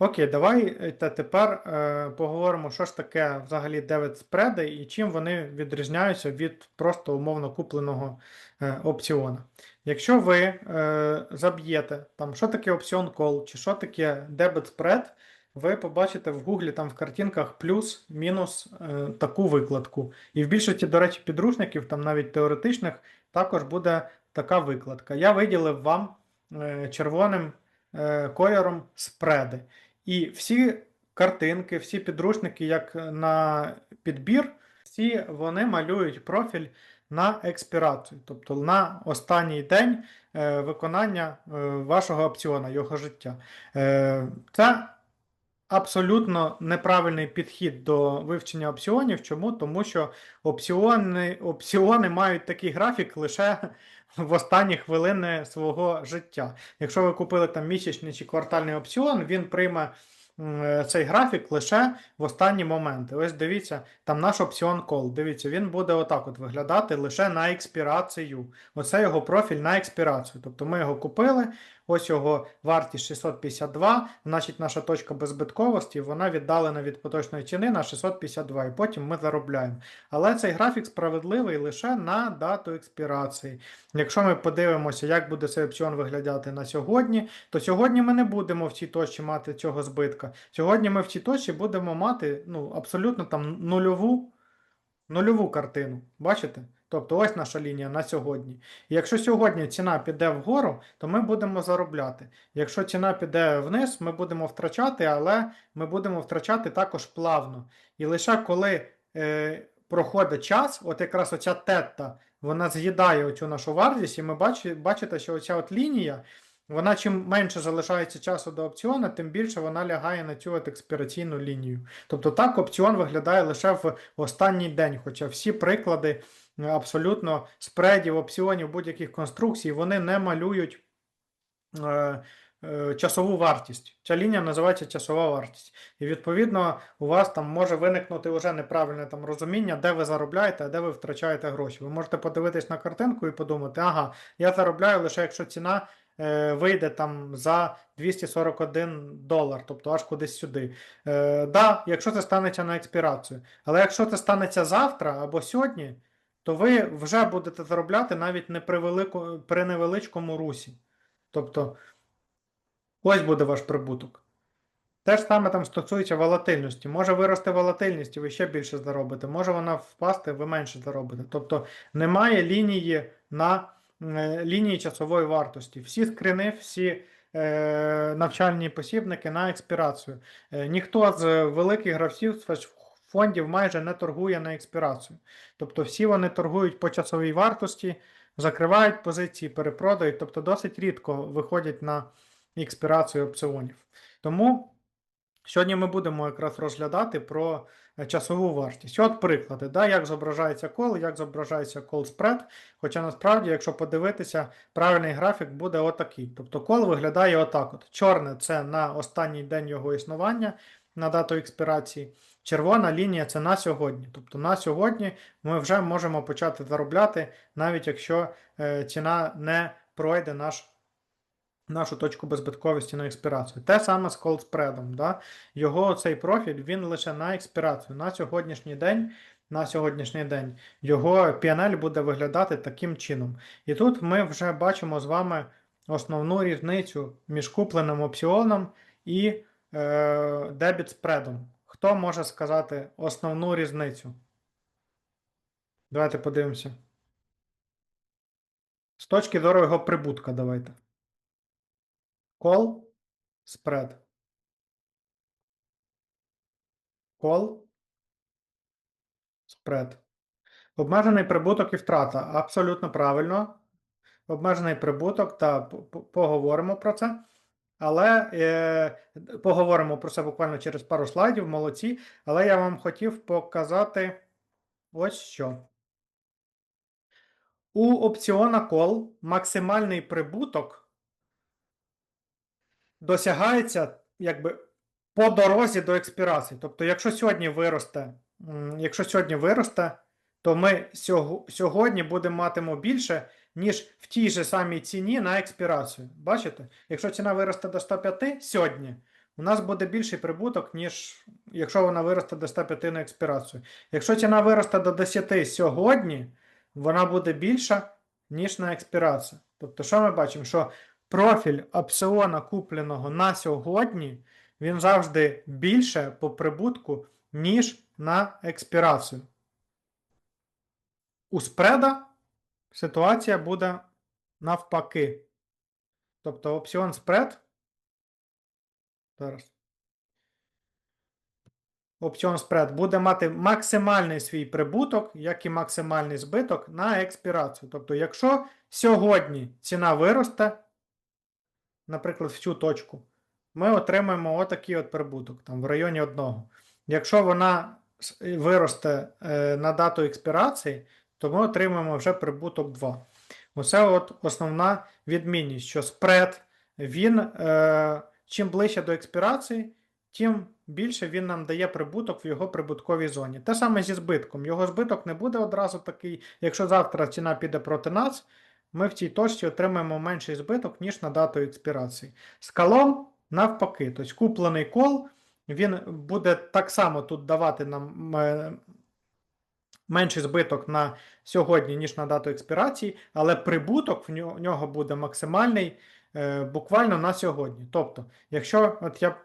Окей, давай е, та тепер е, поговоримо, що ж таке взагалі дебет спреди і чим вони відрізняються від просто умовно купленого е, опціона. Якщо ви е, заб'єте, там, що таке опціон кол, чи що таке дебет спред, ви побачите в Гуглі там в картинках плюс-мінус е, таку викладку. І в більшості, до речі, підручників, там навіть теоретичних, також буде така викладка. Я виділив вам е, червоним е, кольором спреди. І всі картинки, всі підручники, як на підбір, всі вони малюють профіль на експірацію, тобто на останній день е, виконання е, вашого опціона, його життя. Е, Це абсолютно неправильний підхід до вивчення опціонів. Чому? Тому що опціони, опціони мають такий графік лише в останні хвилини свого життя. Якщо ви купили там місячний чи квартальний опціон, він прийме е, цей графік лише в останні моменти. Ось дивіться, там наш опціон кол. Дивіться, він буде отак от виглядати лише на експірацію. Оце його профіль на експірацію. Тобто ми його купили, ось його вартість 652, значить наша точка беззбитковості, вона віддалена від поточної ціни на 652, і потім ми заробляємо. Але цей графік справедливий лише на дату експірації. Якщо ми подивимося, як буде цей опціон виглядати на сьогодні, то сьогодні ми не будемо в цій точці мати цього збитка. Сьогодні ми в цій точці будемо мати ну, абсолютно там нульову, нульову картину. Бачите? Тобто ось наша лінія на сьогодні. І якщо сьогодні ціна піде вгору, то ми будемо заробляти. Якщо ціна піде вниз, ми будемо втрачати, але ми будемо втрачати також плавно. І лише коли е, проходить час, от якраз оця тетта, вона з'їдає оцю нашу вартість, і ми бачи, бачите, що оця от лінія, вона чим менше залишається часу до опціону, тим більше вона лягає на цю от експіраційну лінію. Тобто так опціон виглядає лише в останній день, хоча всі приклади абсолютно спредів, опціонів, будь-яких конструкцій, вони не малюють е, е, часову вартість. Ця лінія називається часова вартість. І відповідно у вас там може виникнути вже неправильне там розуміння, де ви заробляєте, а де ви втрачаєте гроші. Ви можете подивитись на картинку і подумати, ага, я заробляю лише якщо ціна е, вийде там за 241 долар, тобто аж кудись сюди. Е, да, якщо це станеться на експірацію. Але якщо це станеться завтра або сьогодні, то ви вже будете заробляти навіть не при, велико, при невеличкому русі. Тобто, ось буде ваш прибуток. Те ж саме там стосується волатильності. Може вирости волатильність, і ви ще більше заробите, може вона впасти, ви менше заробите. Тобто немає лінії на е, лінії часової вартості. Всі скрини, всі е, навчальні посібники на експірацію. Е, ніхто з великих гравців з фондів майже не торгує на експірацію. Тобто всі вони торгують по часовій вартості, закривають позиції, перепродають, тобто досить рідко виходять на експірацію опціонів. Тому сьогодні ми будемо якраз розглядати про е, часову вартість. От приклади, да, як зображається кол, як зображається кол спред. Хоча насправді, якщо подивитися, правильний графік буде отакий. Тобто кол виглядає отак. от. Чорне це на останній день його існування, на дату експірації. Червона лінія це на сьогодні. Тобто на сьогодні ми вже можемо почати заробляти, навіть якщо е, ціна не пройде наш, нашу точку беззбитковості на експірацію. Те саме з колспредом. Да? Його цей профіль він лише на експірацію. На сьогоднішній день. На сьогоднішній день його PNL буде виглядати таким чином. І тут ми вже бачимо з вами основну різницю між купленим опціоном і е, дебіт спредом. Хто може сказати основну різницю? Давайте подивимося. З точки зору його прибутка, давайте. Кол, спред. Кол, спред. Обмежений прибуток і втрата. Абсолютно правильно. Обмежений прибуток, та поговоримо про це. Але е, поговоримо про це буквально через пару слайдів, молодці. Але я вам хотів показати ось що. У опціона кол максимальний прибуток досягається якби по дорозі до експірації. Тобто, якщо сьогодні виросте, якщо сьогодні виросте, то ми сьогодні будемо матимо більше, ніж в тій же самій ціні на експірацію. Бачите? Якщо ціна виросте до 105 сьогодні, у нас буде більший прибуток, ніж якщо вона виросте до 105 на експірацію. Якщо ціна виросте до 10 сьогодні, вона буде більша, ніж на експірацію. Тобто, що ми бачимо? Що профіль опціона купленого на сьогодні, він завжди більше по прибутку, ніж на експірацію. У спреда ситуація буде навпаки. Тобто опціон спред. Зараз. Опціон спред буде мати максимальний свій прибуток, як і максимальний збиток на експірацію. Тобто, якщо сьогодні ціна виросте, наприклад, в цю точку, ми отримаємо отакий от прибуток, там в районі 1. Якщо вона виросте е, на дату експірації, то ми отримаємо вже прибуток 2. Оце от основна відмінність, що спред, він е, чим ближче до експірації, тим більше він нам дає прибуток в його прибутковій зоні. Те саме зі збитком. Його збиток не буде одразу такий. Якщо завтра ціна піде проти нас, ми в цій точці отримаємо менший збиток, ніж на дату експірації. З калом навпаки, тобто куплений кол, він буде так само тут давати нам е, менший збиток на сьогодні, ніж на дату експірації, але прибуток в нього- буде максимальний е, буквально на сьогодні. Тобто, якщо от я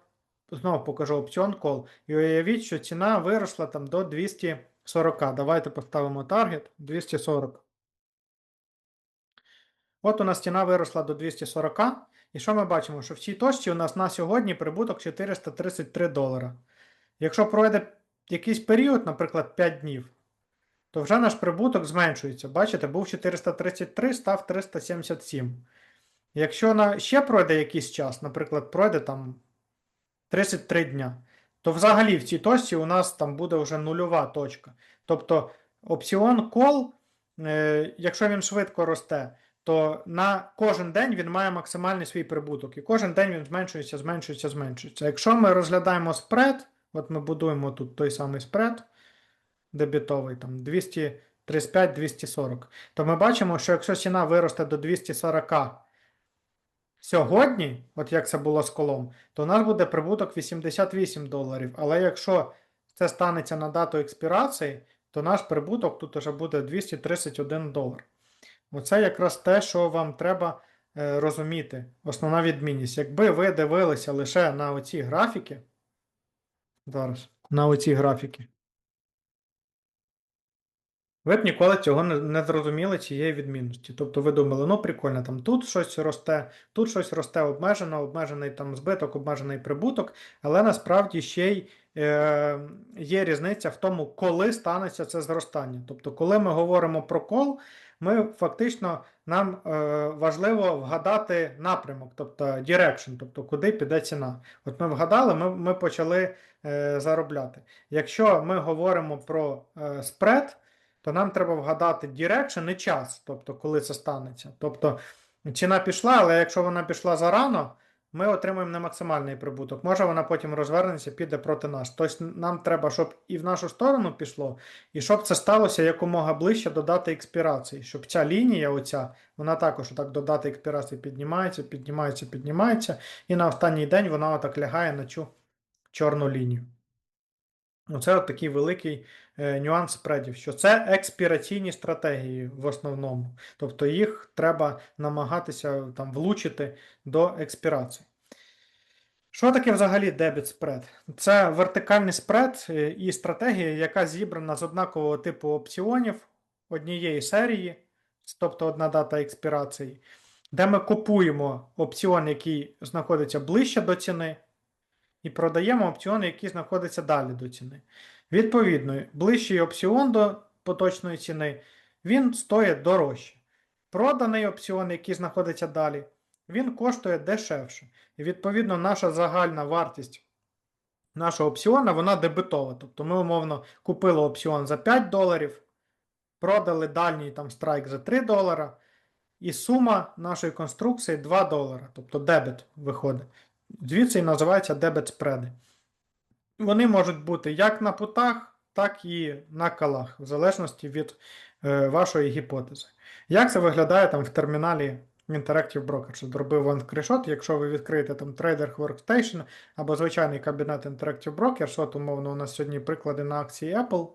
знову покажу опціон кол, і уявіть, що ціна виросла там до 240. Давайте поставимо таргет 240. От у нас ціна виросла до 240. І що ми бачимо? Що в цій точці у нас на сьогодні прибуток 433 долара. Якщо пройде якийсь період, наприклад, 5 днів, то вже наш прибуток зменшується. Бачите, був 433, став 377. Якщо на ще пройде якийсь час, наприклад, пройде там 33 дня, то взагалі в цій точці у нас там буде вже нульова точка. Тобто опціон кол, е, якщо він швидко росте, то на кожен день він має максимальний свій прибуток. І кожен день він зменшується, зменшується, зменшується. Якщо ми розглядаємо спред, от ми будуємо тут той самий спред дебітовий, там 235-240, то ми бачимо, що якщо ціна виросте до 240 сьогодні, от як це було з колом, то у нас буде прибуток 88 доларів. Але якщо це станеться на дату експірації, то наш прибуток тут вже буде 231 долар. Оце якраз те, що вам треба е, розуміти. Основна відмінність. Якби ви дивилися лише на оці графіки, зараз, на оці графіки, ви б ніколи цього не, зрозуміли цієї відмінності. Тобто ви думали, ну прикольно, там тут щось росте, тут щось росте обмежено, обмежений там збиток, обмежений прибуток, але насправді ще й е, є різниця в тому, коли станеться це зростання. Тобто, коли ми говоримо про кол, ми фактично нам е, важливо вгадати напрямок, тобто direction, тобто куди піде ціна. От ми вгадали, ми, ми почали е, заробляти. Якщо ми говоримо про е, спред, то нам треба вгадати direction і час, тобто коли це станеться. Тобто ціна пішла, але якщо вона пішла зарано, ми отримуємо не максимальний прибуток. Може вона потім розвернеться, піде проти нас. Тобто нам треба, щоб і в нашу сторону пішло, і щоб це сталося якомога ближче до дати експірації. Щоб ця лінія, оця, вона також отак до дати експірації піднімається, піднімається, піднімається, і на останній день вона отак лягає на цю чорну лінію. Оце от такий великий нюанс спредів, що це експіраційні стратегії в основному. Тобто їх треба намагатися там влучити до експірації. Що таке взагалі дебіт спред? Це вертикальний спред е, і стратегія, яка зібрана з однакового типу опціонів однієї серії, тобто одна дата експірації, де ми купуємо опціон, який знаходиться ближче до ціни, і продаємо опціон, який знаходиться далі до ціни. Відповідно, ближчий опціон до поточної ціни, він стоїть дорожче. Проданий опціон, який знаходиться далі, він коштує дешевше. І відповідно, наша загальна вартість нашого опціона вона дебетова. Тобто ми, умовно, купили опціон за 5 доларів, продали дальній там страйк за 3 долара, і сума нашої конструкції 2 долара. Тобто дебет виходить. Звідси і називаються дебет спреди. Вони можуть бути як на путах, так і на калах, в залежності від е, вашої гіпотези. Як це виглядає там в терміналі Interactive Broker, зробив вам скріншот. Якщо ви відкриєте там Trader Workstation або звичайний кабінет Interactive Broker, що умовно у нас сьогодні приклади на акції Apple.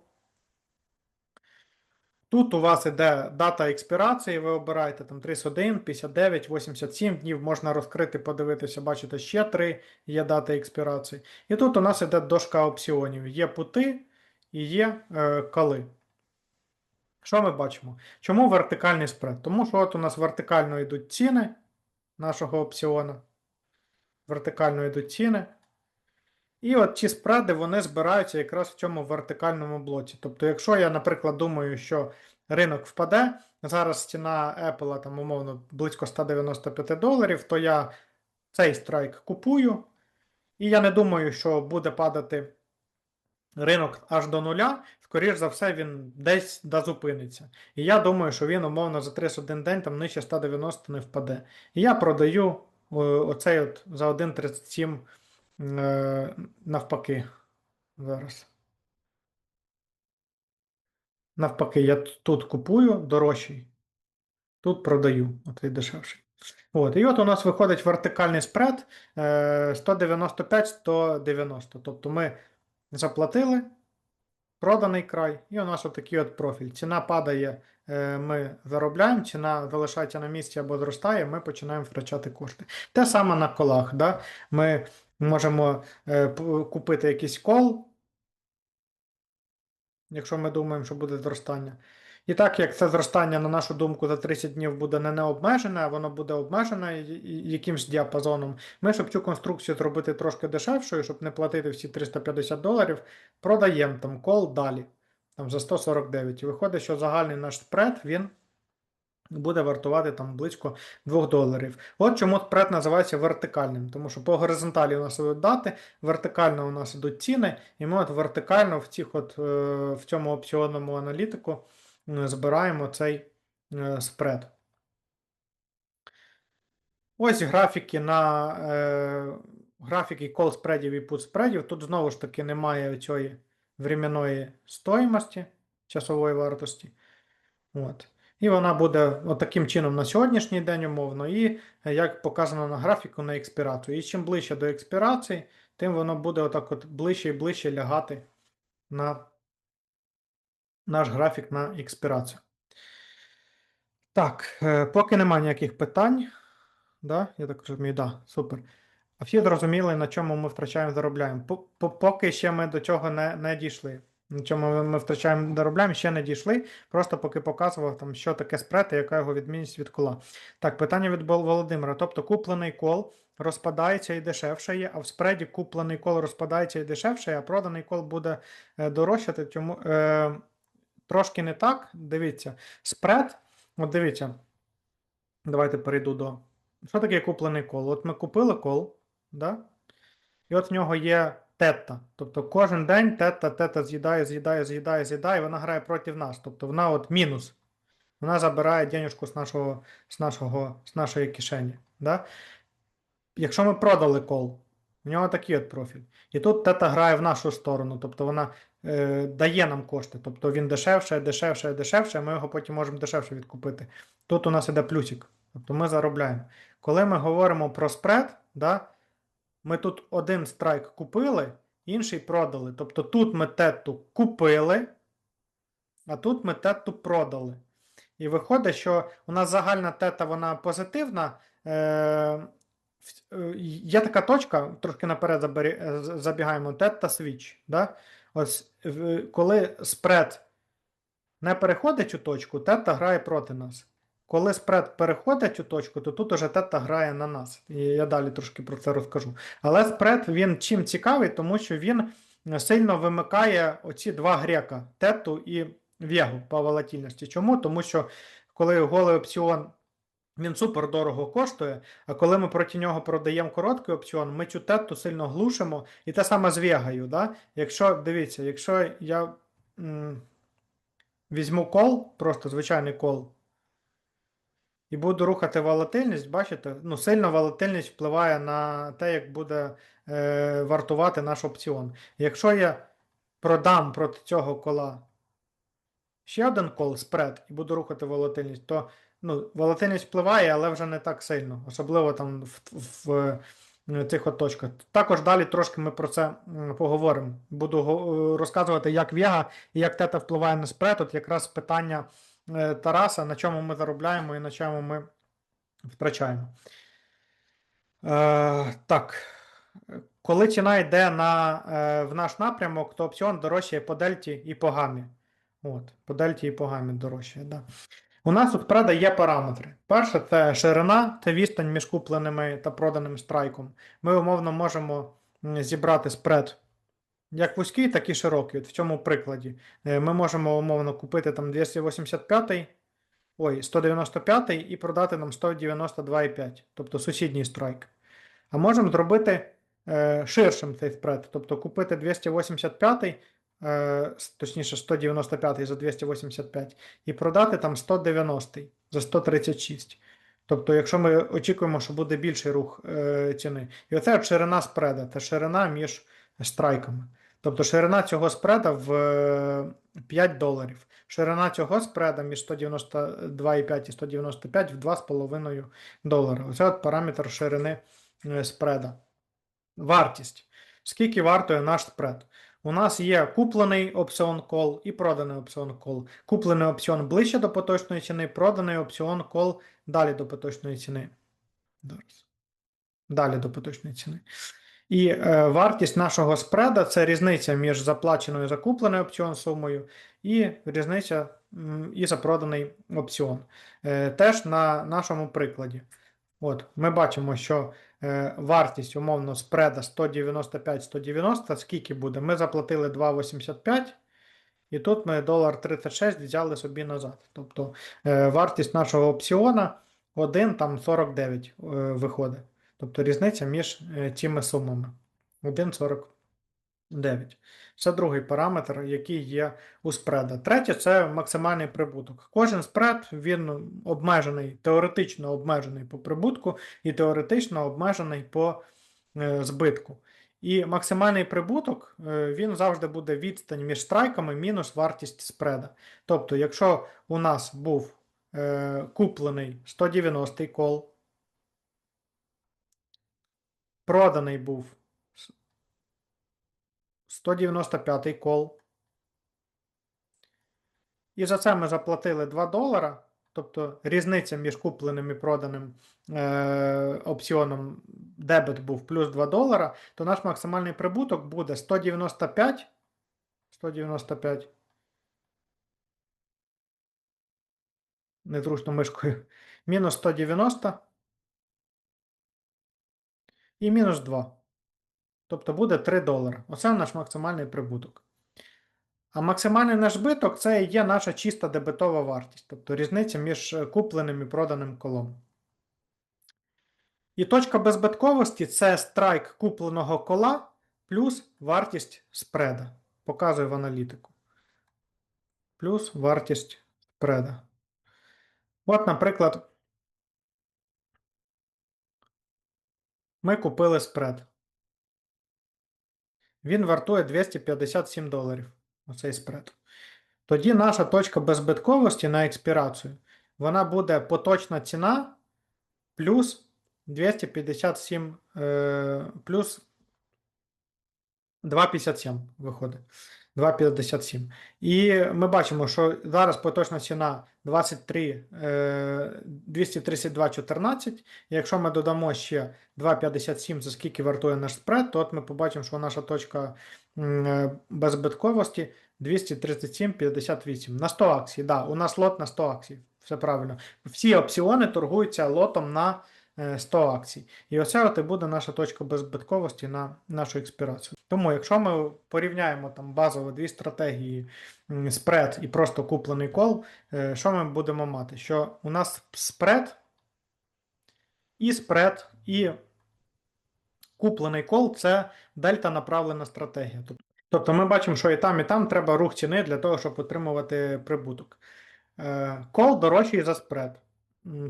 Тут у вас іде дата експірації, ви обираєте там 31, 59, 87 днів, можна розкрити, подивитися, бачите, ще 3 є дати експірації. І тут у нас іде дошка опціонів. Є пути і є е, коли. Що ми бачимо? Чому вертикальний спред? Тому що от у нас вертикально йдуть ціни нашого опціона. Вертикально йдуть ціни. І от ці спреди вони збираються якраз в цьому вертикальному блоці. Тобто, якщо я, наприклад, думаю, що ринок впаде, зараз ціна Apple там, умовно, близько 195 доларів, то я цей страйк купую. І я не думаю, що буде падати ринок аж до нуля. Скоріш за все, він десь дозупиниться. І я думаю, що він, умовно, за 31 день там нижче 190 не впаде. І я продаю оцей от за 1,37 е, навпаки. Зараз. Навпаки, я тут купую дорожчий, тут продаю, оцей дешевший. От, і от у нас виходить вертикальний спред е, 195-190. Тобто ми заплатили, проданий край, і у нас отакий от профіль. Ціна падає, е, ми заробляємо, ціна залишається на місці або зростає, ми починаємо втрачати кошти. Те саме на колах. Да? Ми можемо е, купити якийсь кол, якщо ми думаємо, що буде зростання. І так як це зростання, на нашу думку, за 30 днів буде не необмежене, а воно буде обмежене якимсь діапазоном. Ми, щоб цю конструкцію зробити трошки дешевшою, щоб не платити всі 350 доларів, продаємо там кол далі, там за 149. І виходить, що загальний наш спред, він буде вартувати там близько 2 доларів. От чому спред називається вертикальним, тому що по горизонталі у нас ідуть дати, вертикально у нас ідуть ціни, і ми от вертикально в, цих от, е, в цьому опціонному аналітику е, збираємо цей е, спред. Ось графіки на е, графіки кол спредів і пут спредів. Тут знову ж таки немає цієї временної стоїмості, часової вартості. От. І вона буде отаким чином на сьогоднішній день умовно, і е, як показано на графіку на експірацію. І чим ближче до експірації, тим воно буде отак от ближче і ближче лягати на наш графік на експірацію. Так, е, поки немає ніяких питань. Да? Я так розумію, да, супер. А всі зрозуміли, на чому ми втрачаємо, заробляємо. По- по- Поки ще ми до цього не, не дійшли. Чому ми- втрачаємо, заробляємо, ще не дійшли. Просто поки показував, там, що таке спред і яка його відмінність від кола. Так, питання від Володимира. Тобто куплений кол розпадається і дешевшає, а в спреді куплений кол розпадається і дешевшає, а проданий кол буде е, дорожчати. Тому е, трошки не так. Дивіться, спред, от дивіться, давайте перейду до. Що таке куплений кол? От ми купили кол, да? і от в нього є тета. Тобто кожен день тета, тета з'їдає, з'їдає, з'їдає, з'їдає, і вона грає проти нас. Тобто вона от мінус. Вона забирає денежку з, нашого, з, нашого, з нашої кишені. Да? Якщо ми продали кол, в нього такий от профіль. І тут тета грає в нашу сторону, тобто вона е, дає нам кошти. Тобто він дешевше, дешевше, дешевше, ми його потім можемо дешевше відкупити. Тут у нас іде плюсик. Тобто ми заробляємо. Коли ми говоримо про спред, да, ми тут один страйк купили, інший продали. Тобто тут ми тету купили, а тут ми тету продали. І виходить, що у нас загальна тета вона позитивна. Е, е, є така точка, трошки наперед е, забігаємо, тета свіч. Да? Ось, коли спред не переходить у точку, тета грає проти нас. Коли спред переходить у точку, то тут уже тета грає на нас. І я далі трошки про це розкажу. Але спред він чим цікавий, тому що він сильно вимикає оці два грека тету і вегу по волатильності. Чому? Тому що коли голий опціон він супер дорого коштує, а коли ми проти нього продаємо короткий опціон, ми цю тету сильно глушимо. І те саме з вегою. Да? Якщо дивіться, якщо я м, візьму кол, просто звичайний кол, і буду рухати волатильність, бачите, ну, сильно волатильність впливає на те, як буде е, вартувати наш опціон. Якщо я продам проти цього кола ще один кол спред і буду рухати волатильність, то ну, волатильність впливає, але вже не так сильно, особливо там в, в, в цих от точках. Також далі трошки ми про це поговоримо. Буду розказувати, як Вега і як тета впливає на спред. От якраз питання е, Тараса, на чому ми заробляємо і на чому ми втрачаємо. Е, так. Коли ціна йде на, е, в наш напрямок, то опціон дорожчає по дельті і по гамі. От, по дельті і по гамі дорожчає. Да. У нас у спреда є параметри. Перше це ширина, це відстань між купленими та проданим страйком. Ми умовно можемо зібрати спред як вузький, так і широкий. От в цьому прикладі. Е, Ми можемо умовно купити там 285, ой, 195 і продати нам 192,5, тобто сусідній страйк. А можемо зробити е, ширшим цей спред, тобто купити 285, е, точніше 195 за 285, і продати там 190 за 136. Тобто, якщо ми очікуємо, що буде більший рух е, ціни. І оце ширина спреда, це ширина між страйками. Тобто ширина цього спреда в е, 5 доларів. Ширина цього спреда між 192,5 і 195 в 2,5 долара. Оце от параметр ширини е, спреда. Вартість. Скільки вартує наш спред? У нас є куплений опціон кол і проданий опціон кол. Куплений опціон ближче до поточної ціни, проданий опціон кол далі до поточної ціни. Далі до поточної ціни. І е, вартість нашого спреда це різниця між заплаченою і закупленою опціон сумою, і різниця м, і за проданий опціон. Е, теж на нашому прикладі. От, ми бачимо, що е, вартість умовно спреда 195-190, скільки буде? Ми заплатили 2,85, і тут ми долар 36 взяли собі назад. Тобто е, вартість нашого опціона 1 там 49 е, виходить. Тобто різниця між е, цими сумами 1,49. Це другий параметр, який є у спреда. Третє це максимальний прибуток. Кожен спред він обмежений, теоретично обмежений по прибутку і теоретично обмежений по е, збитку. І максимальний прибуток е, він завжди буде відстань між страйками мінус вартість спреда. Тобто, якщо у нас був е, куплений 190 кол, проданий був 195-й кол. І за це ми заплатили 2 долара. Тобто різниця між купленим і проданим е, опціоном дебет був плюс 2 долара, то наш максимальний прибуток буде 195. 195. Незручно мишкою. Мінус 190. І мінус 2. Тобто буде 3 долари. Оце наш максимальний прибуток. А максимальний наш збиток це є наша чиста дебетова вартість, тобто різниця між е, купленим і проданим колом. І точка беззбитковості це страйк купленого кола плюс вартість спреда. Показую в аналітику. Плюс вартість спреда. От, наприклад, ми купили спред. Він вартує 257 доларів. Оцей спред. Тоді наша точка беззбитковості на експірацію, вона буде поточна ціна плюс 257 е, плюс 2,57 виходить. 2,57. І ми бачимо, що зараз поточна ціна 23, е, 232,14. Якщо ми додамо ще 2,57, за скільки вартує наш спред, то от ми побачимо, що наша точка е, беззбитковості 237,58. На 100 акцій. Да, у нас лот на 100 акцій. Все правильно. Всі опціони торгуються лотом на е, 100 акцій. І оце от і буде наша точка беззбитковості на нашу експірацію. Тому, якщо ми порівняємо там базово дві стратегії спред і просто куплений кол, е, що ми будемо мати? Що у нас спред і спред, і куплений кол це дельта направлена стратегія. Тобто ми бачимо, що і там, і там треба рух ціни для того, щоб отримувати прибуток. Е, Кол дорожчий за спред.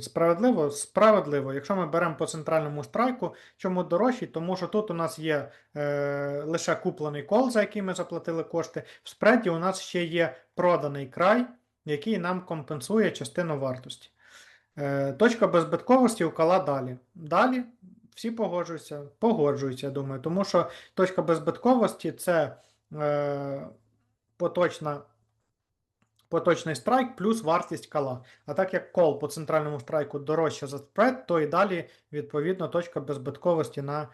Справедливо? Справедливо. Якщо ми беремо по центральному страйку, чому дорожчий? Тому що тут у нас є е, лише куплений кол, за який ми заплатили кошти. В спреді у нас ще є проданий край, який нам компенсує частину вартості. Е, Точка беззбитковості у кола далі. Далі всі погоджуються, погоджуються, я думаю, тому що точка беззбитковості це е, поточна, поточний страйк плюс вартість кала. А так як кол по центральному страйку дорожче за спред, то і далі, відповідно, точка беззбитковості на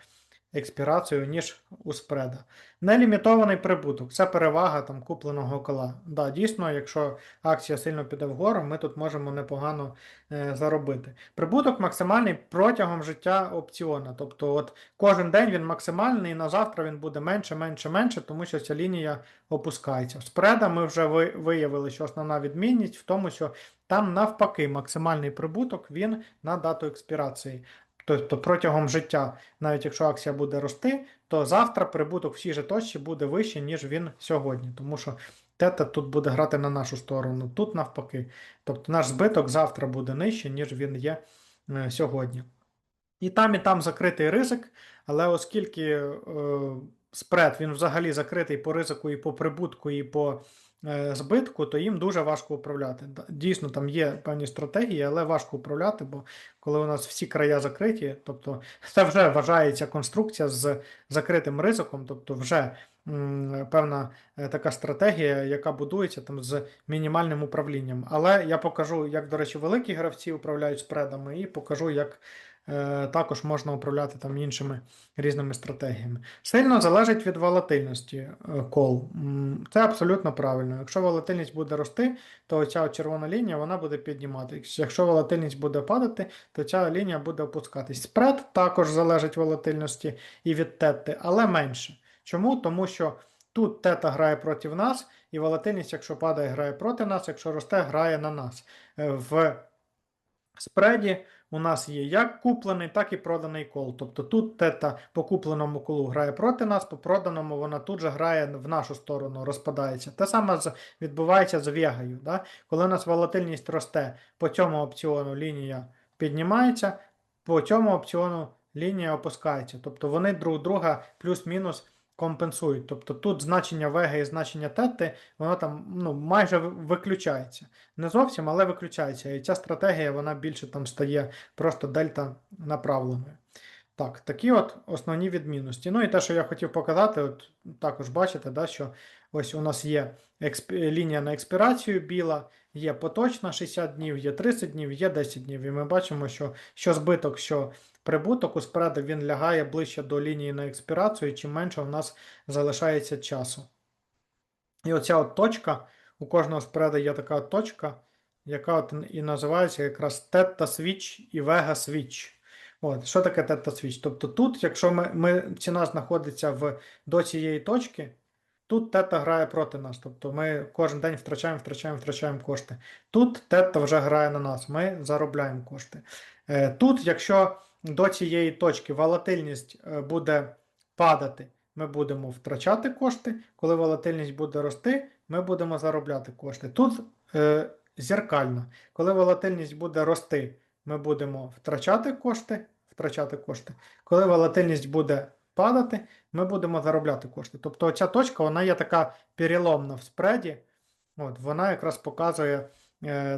експірацію, ніж у спреда. Нелімітований прибуток це перевага там купленого кола. Да, дійсно, якщо акція сильно піде вгору, ми тут можемо непогано е, заробити. Прибуток максимальний протягом життя опціона. Тобто, от кожен день він максимальний, і на завтра він буде менше, менше, менше, тому що ця лінія опускається. В спреда ми вже ви- виявили, що основна відмінність в тому, що там навпаки максимальний прибуток він на дату експірації. Тобто протягом життя, навіть якщо акція буде рости, то завтра прибуток в цій же точці буде вищий, ніж він сьогодні. Тому що тета тут буде грати на нашу сторону, тут навпаки. Тобто наш збиток завтра буде нижче, ніж він є е, сьогодні. І там, і там закритий ризик, але оскільки е, спред він взагалі закритий по ризику і по прибутку, і по збитку, то їм дуже важко управляти. Дійсно, там є певні стратегії, але важко управляти, бо коли у нас всі края закриті, тобто це вже вважається конструкція з закритим ризиком, тобто вже певна е, така стратегія, яка будується там з мінімальним управлінням. Але я покажу, як, до речі, великі гравці управляють спредами, і покажу, як е, також можна управляти там іншими різними стратегіями. Сильно залежить від волатильності е, кол. Це абсолютно правильно. Якщо волатильність буде рости, то ця червона лінія вона буде підніматися. Якщо волатильність буде падати, то ця лінія буде опускатись. Спред також залежить волатильності і від тети, але менше. Чому? Тому що тут тета грає проти нас, і волатильність, якщо падає, грає проти нас, якщо росте, грає на нас. Е, В спреді у нас є як куплений, так і проданий кол. Тобто тут тета по купленому колу грає проти нас, по проданому вона тут же грає в нашу сторону, розпадається. Те саме відбувається з Вегою. Да? Коли у нас волатильність росте, по цьому опціону лінія піднімається, по цьому опціону лінія опускається. Тобто вони друг друга плюс-мінус компенсують. Тобто тут значення веги і значення тети, воно там ну, майже виключається. Не зовсім, але виключається. І ця стратегія вона більше там стає просто дельта направленою. Так, такі от основні відмінності. Ну і те, що я хотів показати, от також бачите, да, що ось у нас є експ... лінія на експірацію біла, є поточна 60 днів, є 30 днів, є 10 днів. І ми бачимо, що, що збиток, що прибуток у спреду він лягає ближче до лінії на експірацію, чим менше в нас залишається часу. І оця от точка, у кожного спреда є така точка, яка от і називається якраз тета свіч і вега свіч. От, що таке тета свіч? Тобто тут, якщо ми, ми, ціна знаходиться в, до цієї точки, тут тета грає проти нас. Тобто ми кожен день втрачаємо, втрачаємо, втрачаємо кошти. Тут тета вже грає на нас, ми заробляємо кошти. Е, Тут, якщо до цієї точки волатильність е, буде падати, ми будемо втрачати кошти. Коли волатильність буде рости, ми будемо заробляти кошти. Тут е, зеркально. Коли волатильність буде рости, ми будемо втрачати кошти, втрачати кошти. Коли волатильність буде падати, ми будемо заробляти кошти. Тобто ця точка вона є така переломна в спреді. От, вона якраз показує,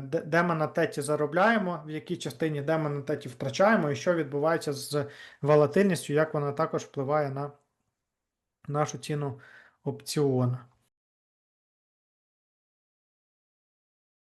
де ми на теті заробляємо, в якій частині де ми на теті втрачаємо, і що відбувається з волатильністю, як вона також впливає на нашу ціну опціона.